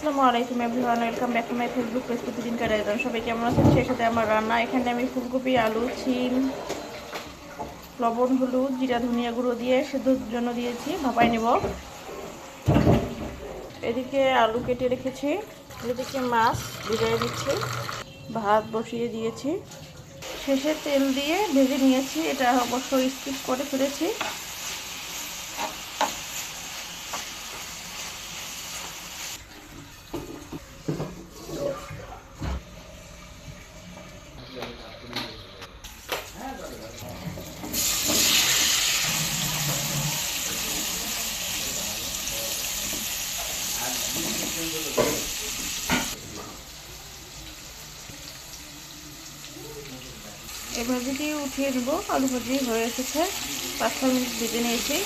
আসসালামু আলাইকুম everyone, welcome back to my Facebook page প্রতিদিন কারাইজন সবাই কেমন আছেন? সেই সাথে আমার রান্না। এখানে আমি ফুলকপি, আলু চিম লবণ, হলুদ, জিরা, ধনিয়া গুঁড়ো দিয়ে সেদ্ধর জন্য দিয়েছি। ভাপাই নেব। এদিকে আলু কেটে রেখেছি। এদিকে মাছ ভিজাই দিচ্ছি। ভাত বসিয়ে দিয়েছি। শেষে তেল দিয়ে ভেজে নিয়েছি। এটা অবশ্য স্কিপ করে ফেলেছি। এই যদি উঠিয়ে দেবো আলু ভাজি হয়ে এসেছে। পাঁচ মিনিট ভেজে নিয়েছি।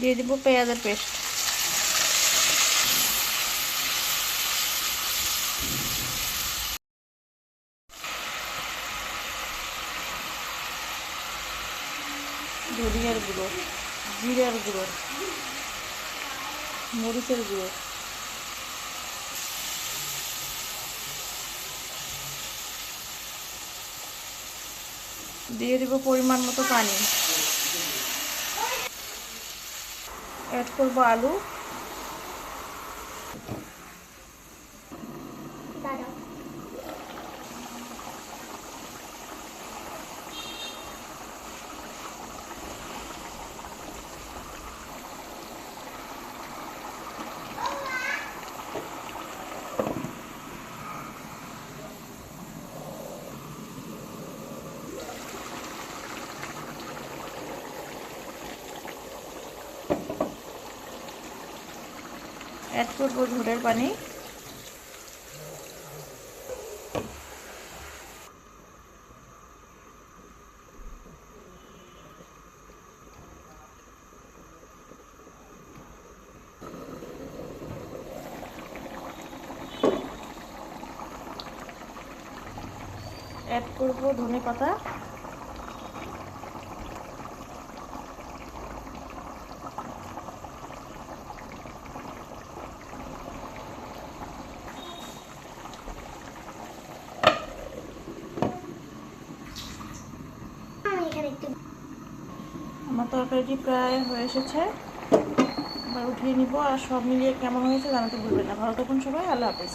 দিয়ে দিব পেঁয়াজের পেস্ট। ধনিয়ার গুঁড়ো, জিরার গুঁড়ো, মরিচের গুঁড়ো। দিয়ে দিব পরিমাণ মতো পানি। অ্যাড করব আলু। অ্যাড করব ঝোলের পানি অ্যাড করব ধনে পাতা আমার তরকারিটি প্রায় হয়ে এসেছে। এবার উঠিয়ে নিব আর সব মিলিয়ে কেমন হয়েছে জানাতে ভুলবেন না। ভালো থাকুন সবাই, আল্লাহ হাফেজ।